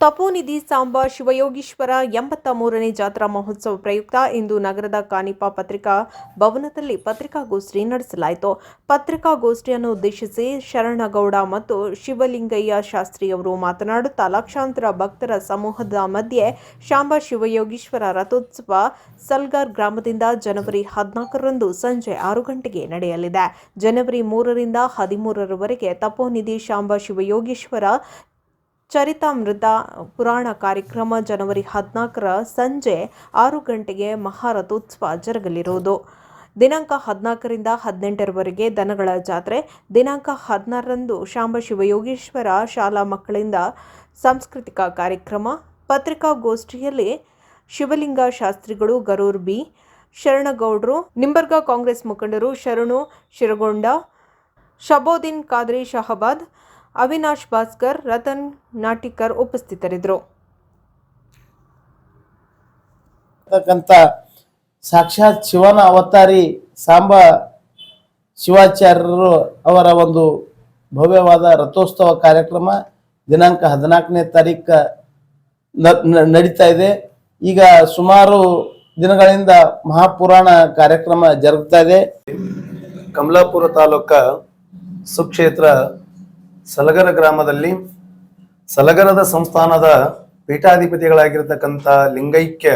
ತಪೋನಿಧಿ ಸಾಂಬ ಶಿವಯೋಗೀಶ್ವರ ಎಂಬತ್ತ ಮೂರನೇ ಜಾತ್ರಾ ಮಹೋತ್ಸವ ಪ್ರಯುಕ್ತ ಇಂದು ನಗರದ ಕಾನಿಪಾ ಪತ್ರಿಕಾ ಭವನದಲ್ಲಿ ಪತ್ರಿಕಾಗೋಷ್ಠಿ ನಡೆಸಲಾಯಿತು. ಪತ್ರಿಕಾಗೋಷ್ಠಿಯನ್ನು ಉದ್ದೇಶಿಸಿ ಶರಣಗೌಡ ಮತ್ತು ಶಿವಲಿಂಗಯ್ಯ ಶಾಸ್ತ್ರಿಯವರು ಮಾತನಾಡುತ್ತಾ ಲಕ್ಷಾಂತರ ಭಕ್ತರ ಸಮೂಹದ ಮಧ್ಯೆ ಶಾಂಬ ಶಿವಯೋಗೀಶ್ವರ ರಥೋತ್ಸವ ಸಲ್ಗಾರ್ ಗ್ರಾಮದಿಂದ ಜನವರಿ ಹದಿನಾಲ್ಕರಂದು ಸಂಜೆ ಆರು ಗಂಟೆಗೆ ನಡೆಯಲಿದೆ. ಜನವರಿ ಮೂರರಿಂದ ಹದಿಮೂರರವರೆಗೆ ತಪೋನಿಧಿ ಶಾಂಬ ಶಿವಯೋಗೀಶ್ವರ ಚರಿತಾಮೃತ ಪುರಾಣ ಕಾರ್ಯಕ್ರಮ ಜನವರಿ ಹದಿನಾಲ್ಕರ ಸಂಜೆ ಆರು ಗಂಟೆಗೆ ಮಹಾರಥೋತ್ಸವ ಜರುಗಲಿರುವುದು. ದಿನಾಂಕ ಹದಿನಾಲ್ಕರಿಂದ ಹದಿನೆಂಟರವರೆಗೆ ದನಗಳ ಜಾತ್ರೆ. ದಿನಾಂಕ ಹದಿನಾರರಂದು ಶಾಂಬ ಶಿವಯೋಗೇಶ್ವರ ಶಾಲಾ ಮಕ್ಕಳಿಂದ ಸಾಂಸ್ಕೃತಿಕ ಕಾರ್ಯಕ್ರಮ. ಪತ್ರಿಕಾಗೋಷ್ಠಿಯಲ್ಲಿ ಶಿವಲಿಂಗ ಶಾಸ್ತ್ರಿಗಳು ಗರೂರ್ ಬಿ. ಶರಣಗೌಡರು, ನಿಂಬರ್ಗ ಕಾಂಗ್ರೆಸ್ ಮುಖಂಡರು ಶರಣು ಶಿರಗೊಂಡ, ಶಬೋದಿನ್ ಖಾದ್ರಿ ಶಹಬಾದ್ ಅವಿನಾಶ್ ಭಾಸ್ಕರ್ ರತನ್ ನಾಟಿಕರ್ ಉಪಸ್ಥಿತರಿದ್ದರು. ಸಾಕ್ಷಾತ್ ಶಿವನ ಅವತಾರಿ ಸಾಂಬ ಶಿವಾಚಾರ್ಯರು ಅವರ ಒಂದು ಭವ್ಯವಾದ ರಥೋತ್ಸವ ಕಾರ್ಯಕ್ರಮ ದಿನಾಂಕ ಹದಿನಾಲ್ಕನೇ ತಾರೀಕು ನಡೀತಾ ಇದೆ. ಈಗ ಸುಮಾರು ದಿನಗಳಿಂದ ಮಹಾಪುರಾಣ ಕಾರ್ಯಕ್ರಮ ಜರುಗ್ತಾ ಇದೆ. ಕಮಲಾಪುರ ತಾಲೂಕ ಸುಕ್ಷೇತ್ರ ಸಲಗರ ಗ್ರಾಮದಲ್ಲಿ ಸಲಗರದ ಸಂಸ್ಥಾನದ ಪೀಠಾಧಿಪತಿಗಳಾಗಿರ್ತಕ್ಕಂಥ ಲಿಂಗೈಕ್ಯ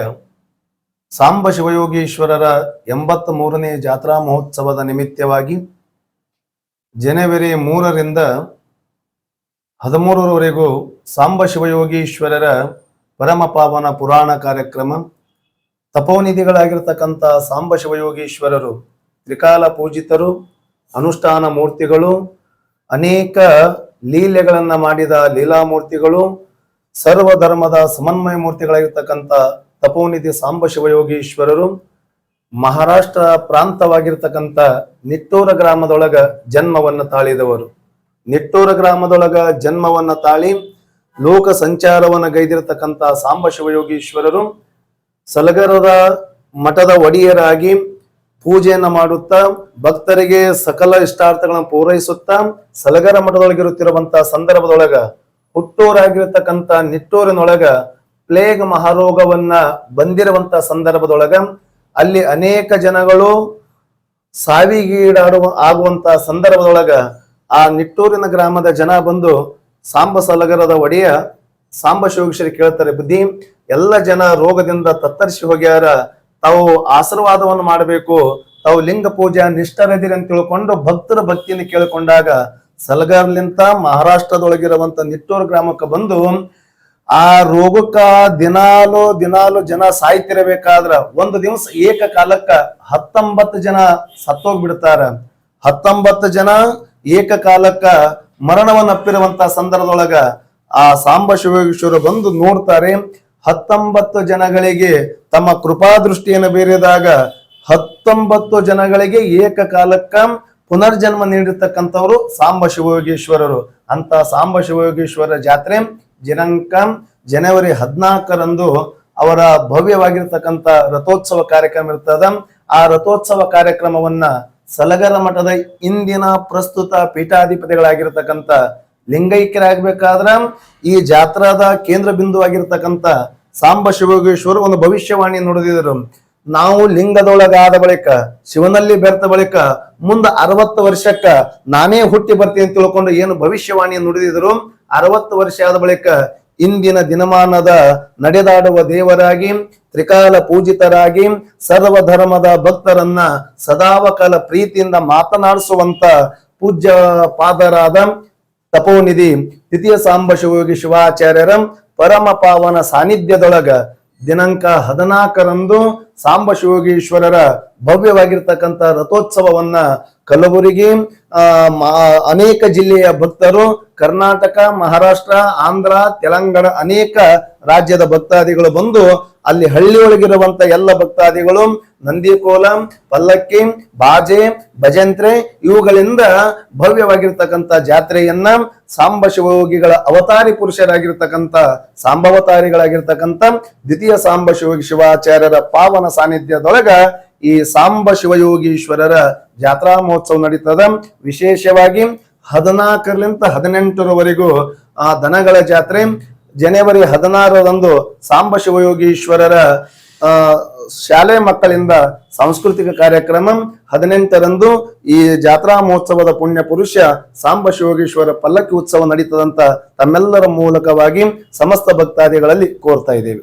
ಸಾಂಬ ಶಿವಯೋಗೀಶ್ವರರ ಎಂಬತ್ತ್ ಮೂರನೇ ಜಾತ್ರಾ ಮಹೋತ್ಸವದ ನಿಮಿತ್ತವಾಗಿ ಜನವರಿ ಮೂರರಿಂದ ಹದಿಮೂರರವರೆಗೂ ಸಾಂಬ ಶಿವಯೋಗೀಶ್ವರರ ಪರಮ ಪಾವನ ಪುರಾಣ ಕಾರ್ಯಕ್ರಮ, ತಪೋನಿಧಿಗಳಾಗಿರ್ತಕ್ಕಂಥ ಸಾಂಬ ಶಿವಯೋಗೀಶ್ವರರು ತ್ರಿಕಾಲ ಪೂಜಿತರು ಅನುಷ್ಠಾನ ಮೂರ್ತಿಗಳು ಅನೇಕ ಲೀಲೆಗಳನ್ನ ಮಾಡಿದ ಲೀಲಾಮೂರ್ತಿಗಳು ಸರ್ವಧರ್ಮದ ಸಮನ್ವಯ ಮೂರ್ತಿಗಳಾಗಿರ್ತಕ್ಕಂಥ ತಪೋನಿಧಿ ಸಾಂಬ ಶಿವಯೋಗೀಶ್ವರರು, ಮಹಾರಾಷ್ಟ್ರ ಪ್ರಾಂತವಾಗಿರ್ತಕ್ಕಂಥ ನಿಟ್ಟೂರ ಗ್ರಾಮದೊಳಗ ಜನ್ಮವನ್ನು ತಾಳಿದವರು. ನಿಟ್ಟೂರ ಗ್ರಾಮದೊಳಗ ಜನ್ಮವನ್ನ ತಾಳಿ ಲೋಕ ಸಂಚಾರವನ್ನು ಗೈದಿರತಕ್ಕಂಥ ಸಾಂಬ ಶಿವಯೋಗೀಶ್ವರರು, ಸಲಗರದ ಮಠದ ಒಡೆಯರಾಗಿ ಪೂಜೆಯನ್ನ ಮಾಡುತ್ತಾ, ಭಕ್ತರಿಗೆ ಸಕಲ ಇಷ್ಟಾರ್ಥಗಳನ್ನು ಪೂರೈಸುತ್ತಾ, ಸಲಗರ ಮಠದೊಳಗಿರುತ್ತಿರುವಂತಹ ಸಂದರ್ಭದೊಳಗ ಹುಟ್ಟೂರಾಗಿರ್ತಕ್ಕಂಥ ನಿಟ್ಟೂರಿನೊಳಗ ಪ್ಲೇಗ್ ಮಹಾರೋಗವನ್ನ ಬಂದಿರುವಂತಹ ಸಂದರ್ಭದೊಳಗ ಅಲ್ಲಿ ಅನೇಕ ಜನಗಳು ಸಾವಿಗೀಡಾಡುವ ಆಗುವಂತಹ ಸಂದರ್ಭದೊಳಗ ಆ ನಿಟ್ಟೂರಿನ ಗ್ರಾಮದ ಜನ ಬಂದು ಸಾಂಬ ಸಲಗರದ ಒಡೆಯ ಸಾಂಬ ಶಿವಕ್ಷರಿ ಕೇಳ್ತಾರೆ, ಬುದ್ಧಿ, ಎಲ್ಲ ಜನ ರೋಗದಿಂದ ತತ್ತರಿಸಿ ಹೋಗ್ಯಾರ ತಾವು ಆಶೀರ್ವಾದವನ್ನು ಮಾಡಬೇಕು. ತಾವು ಲಿಂಗ ಪೂಜಾ ನಿಷ್ಠರದಿರಿ ಅಂತ ತಿಳ್ಕೊಂಡು ಭಕ್ತರ ಭಕ್ತಿಯನ್ನು ಕೇಳಿಕೊಂಡಾಗ ಸಲಗರ್ಲಿಂತ ಮಹಾರಾಷ್ಟ್ರದೊಳಗಿರುವಂತ ನಿಟ್ಟೂರು ಗ್ರಾಮಕ್ಕೆ ಬಂದು ಆ ರೋಗಕ್ಕ ದಿನಾಲು ದಿನಾಲು ಜನ ಸಾಯ್ತಿರಬೇಕಾದ್ರ ಒಂದು ದಿವಸ ಏಕಕಾಲಕ್ಕ ಹತ್ತೊಂಬತ್ತು ಜನ ಸತ್ತೋಗ್ಬಿಡ್ತಾರ. ಹತ್ತೊಂಬತ್ತು ಜನ ಏಕಕಾಲಕ್ಕ ಮರಣವನ್ನಪ್ಪಿರುವಂತ ಸಂದರ್ಭದೊಳಗ ಆ ಸಾಂಬ ಶಿವೇಶ್ವರ ಬಂದು ನೋಡ್ತಾರೆ. ಹತ್ತೊಂಬತ್ತು ಜನಗಳಿಗೆ ತಮ್ಮ ಕೃಪಾ ದೃಷ್ಟಿಯನ್ನು ಬೀರಿದಾಗ ಹತ್ತೊಂಬತ್ತು ಜನಗಳಿಗೆ ಏಕಕಾಲಕ್ಕ ಪುನರ್ಜನ್ಮ ನೀಡಿರ್ತಕ್ಕಂಥವ್ರು ಸಾಂಬ ಶಿವಯೋಗೇಶ್ವರರು. ಅಂತ ಸಾಂಬ ಶಿವಯೋಗೇಶ್ವರ ಜಾತ್ರೆ ದಿನಾಂಕ ಜನವರಿ ಹದಿನಾಲ್ಕರಂದು ಅವರ ಭವ್ಯವಾಗಿರ್ತಕ್ಕಂಥ ರಥೋತ್ಸವ ಕಾರ್ಯಕ್ರಮ ಇರ್ತದ. ಆ ರಥೋತ್ಸವ ಕಾರ್ಯಕ್ರಮವನ್ನ ಸಲಗರ ಮಠದ ಇಂದಿನ ಪ್ರಸ್ತುತ ಪೀಠಾಧಿಪತಿಗಳಾಗಿರ್ತಕ್ಕಂಥ ಲಿಂಗೈಕ್ಯರಾಗಬೇಕಾದ್ರ ಈ ಜಾತ್ರಾದ ಕೇಂದ್ರ ಬಿಂದುವಾಗಿರ್ತಕ್ಕಂಥ ಸಾಂಬ ಶಿವಗೇಶ್ವರ ಒಂದು ಭವಿಷ್ಯವಾಣಿ ನುಡಿದಿದರು. ನಾವು ಲಿಂಗದೊಳಗಾದ ಬಳಿಕ, ಶಿವನಲ್ಲಿ ಬೆರೆತ ಬಳಿಕ ಮುಂದ ಅರವತ್ತು ವರ್ಷಕ್ಕ ನಾನೇ ಹುಟ್ಟಿ ಬರ್ತೀನಿ ಅಂತ ತಿಳ್ಕೊಂಡು ಏನು ಭವಿಷ್ಯವಾಣಿ ನುಡಿದಿದ್ರು. ಅರವತ್ತು ವರ್ಷ ಆದ ಬಳಿಕ ಇಂದಿನ ದಿನಮಾನದ ನಡೆದಾಡುವ ದೇವರಾಗಿ, ತ್ರಿಕಾಲ ಪೂಜಿತರಾಗಿ, ಸರ್ವ ಧರ್ಮದ ಭಕ್ತರನ್ನ ಸದಾವಕಾಲ ಪ್ರೀತಿಯಿಂದ ಮಾತನಾಡಿಸುವಂತ ಪೂಜ್ಯ ಪಾದರಾದ ತಪೋನಿಧಿ ದ್ವಿತೀಯ ಸಾಂಬ ಶಿವಯೋಗಿ ಶಿವಾಚಾರ್ಯರ ಪರಮ ಪಾವನ ಸಾನ್ನಿಧ್ಯದೊಳಗ ದಿನಾಂಕ ಹದಿನಾಲ್ಕರಂದು ಸಾಂಬ ಶಿವಯೋಗೀಶ್ವರರ ಭವ್ಯವಾಗಿರ್ತಕ್ಕಂತ ರಥೋತ್ಸವವನ್ನ ಕಲಬುರಗಿ ಅನೇಕ ಜಿಲ್ಲೆಯ ಭಕ್ತರು, ಕರ್ನಾಟಕ, ಮಹಾರಾಷ್ಟ್ರ, ಆಂಧ್ರ, ತೆಲಂಗಾಣ ಅನೇಕ ರಾಜ್ಯದ ಭಕ್ತಾದಿಗಳು ಬಂದು ಅಲ್ಲಿ ಹಳ್ಳಿಯೊಳಗಿರುವಂತ ಎಲ್ಲ ಭಕ್ತಾದಿಗಳು, ನಂದಿಕೋಲ, ಪಲ್ಲಕ್ಕಿ, ಬಾಜೆ, ಭಜಂತ್ರೆ ಇವುಗಳಿಂದ ಭವ್ಯವಾಗಿರ್ತಕ್ಕಂತ ಜಾತ್ರೆಯನ್ನ ಸಾಂಬ ಶಿವಯೋಗಿಗಳ ಅವತಾರಿ ಪುರುಷರಾಗಿರ್ತಕ್ಕಂಥ, ಸಾಂಬವತಾರಿಗಳಾಗಿರ್ತಕ್ಕಂಥ, ದ್ವಿತೀಯ ಸಾಂಬ ಶಿವ ಶಿವಾಚಾರ್ಯರ ಪಾವನ ಸಾನ್ನಿಧ್ಯದೊಳಗ ಈ ಸಾಂಬ ಶಿವಯೋಗೀಶ್ವರರ ಜಾತ್ರಾ ಮಹೋತ್ಸವ ನಡೀತದ. ವಿಶೇಷವಾಗಿ ಹದಿನಾಲ್ಕರಿಂದ ಹದಿನೆಂಟರವರೆಗೂ ಆ ದನಗಳ ಜಾತ್ರೆ. ಜನವರಿ ಹದಿನಾರರಂದು ಸಾಂಬ ಶಿವಯೋಗೀಶ್ವರರ ಶಾಲೆ ಮಕ್ಕಳಿಂದ ಸಾಂಸ್ಕೃತಿಕ ಕಾರ್ಯಕ್ರಮ. ಹದಿನೆಂಟರಂದು ಈ ಜಾತ್ರಾ ಮಹೋತ್ಸವದ ಪುಣ್ಯ ಪುರುಷ ಸಾಂಬ ಶಿವಯೋಗೀಶ್ವರ ಪಲ್ಲಕ್ಕಿ ಉತ್ಸವ ನಡೀತದಂತ ತಮ್ಮೆಲ್ಲರ ಮೂಲಕವಾಗಿ ಸಮಸ್ತ ಭಕ್ತಾದಿಗಳಲ್ಲಿ ಕೋರ್ತಾ ಇದ್ದೇವೆ.